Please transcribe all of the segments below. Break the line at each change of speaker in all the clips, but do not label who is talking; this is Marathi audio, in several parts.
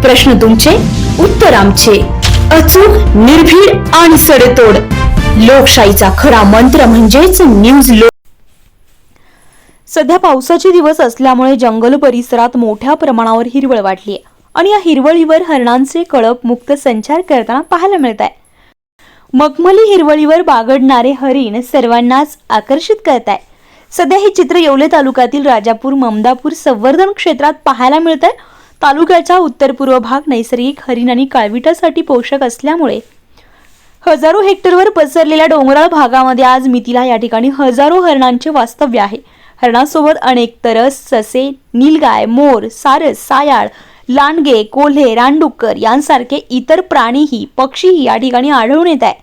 प्रश्न तुमचे उत्तर आमचे. अचूक निर्भीड आणि सडेतोड. लोकशाहीचा खरा मंत्र म्हणजेच न्यूज लो
सध्या पावसाचे दिवस असल्यामुळे जंगल परिसरात मोठ्या प्रमाणावर हिरवळ वाढली आहे आणि या हिरवळीवर हरणांचे कळप मुक्त संचार करताना पाहायला मिळत आहे मखमली हिरवळीवर बागडणारे हरिण सर्वांनाच आकर्षित करत आहे सध्या हे चित्र येवले तालुक्यातील राजापूर ममदापूर संवर्धन क्षेत्रात पाहायला मिळत आहे तालुक्याचा उत्तर पूर्व भाग नैसर्गिक हरिण आणि काळविटासाठी पोषक असल्यामुळे हजारो हेक्टरवर पसरलेल्या डोंगराळ भागामध्ये आज मितीला या ठिकाणी हजारो हरणांचे वास्तव्य आहे. हरणासोबत अनेक तरस ससे नीलगाय मोर सारस सायाळ लांडगे कोल्हे रानडुक्कर यांसारखे इतर प्राणीही पक्षीही या ठिकाणी आढळून येत आहे.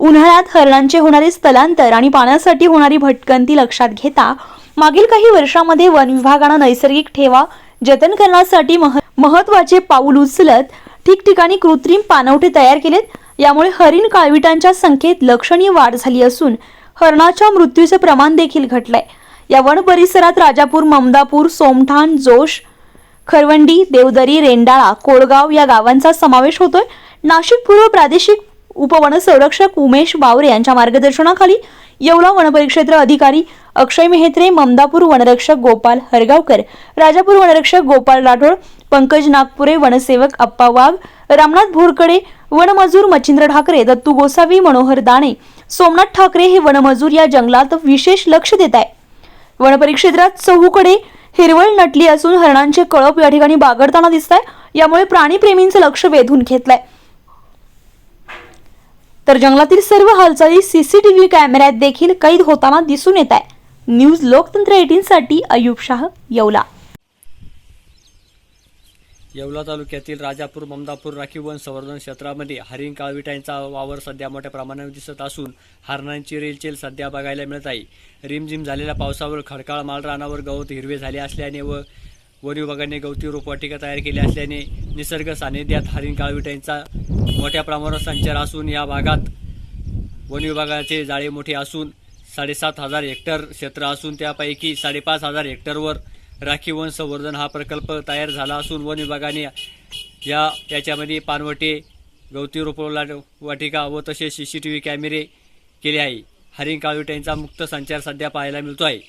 उन्हाळ्यात हरणांचे होणारे स्थलांतर आणि पाण्यासाठी होणारी भटकंती लक्षात घेता मागील काही वर्षामध्ये वन विभागानं नैसर्गिक ठेवा जतन करण्यासाठी मह महत्त्वाचे पाऊल उचलत ठिकठिकाणी कृत्रिम पानवटे तयार केलेत. यामुळे हरिण काळविटांच्या संख्येत लक्षणीय वाढ झाली असून हरणाच्या मृत्यूचं प्रमाण देखील घटलंय. या वन परिसरात राजापूर ममदापूर सोमठाण जोश खरवंडी देवदरी रेंडाळा कोळगाव या गावांचा समावेश होतोय. नाशिक पूर्व प्रादेशिक उपवन संरक्षक उमेश बावरे यांच्या मार्गदर्शनाखाली येवला वनपरिक्षेत्र अधिकारी अक्षय मेहत्रे ममदापूर वनरक्षक गोपाल हरगावकर राजापूर वनरक्षक गोपाल राठोड पंकज नागपुरे वनसेवक अप्पा वाघ रामनाथ भोरकडे वनमजूर मच्छिंद्र ठाकरे दत्तू गोसावी मनोहर दाणे सोमनाथ ठाकरे हे वनमजूर या जंगलात विशेष लक्ष देत आहे वनपरिक्षेत्रात चहूकडे हिरवळ नटली असून हरणांचे कळप या ठिकाणी बागडताना दिसत आहे यामुळे प्राणीप्रेमींचं लक्ष वेधून घेतलंय. तर जंगलातील सर्व हालचाली सीसीटीव्ही कॅमेऱ्यात देखील कैद होताना दिसून येत आहे न्यूज लोकतंत्र एटीन साठी अयुब शाह येवला.
येवला तालुक्यातील राजापूर ममदापूर राखीव वन संवर्धन क्षेत्रामध्ये हरिण काळविटांचा वावर सध्या मोठ्या प्रमाणावर दिसत असून हरणांची रेलचेल सध्या बघायला मिळत आहे. रिमझिम झालेल्या पावसावर खडकाळ मालरानावर गवत हिरवे झाले असल्याने व वन विभागाने गवती रोपवाटिका तयार केली असल्याने निसर्ग सानिध्यात हरिण काळविटांचा मोठ्या प्रमाणावर संचार असून या भागात वन विभागाचे जाळे मोठे असून साडेसात हजार हेक्टर क्षेत्र असून त्यापैकी साडेपाच हजार हेक्टरवर राखीव वन संवर्धन हा प्रकल्प तयार झाला असून वन विभागाने या याच्यामध्ये पानवटे गवती रोपला वाटिका व तसेच सी सी टी व्ही कॅमेरे केले आहे. हरिण काळविटांचा मुक्त संचार सध्या पाहायला मिळतो आहे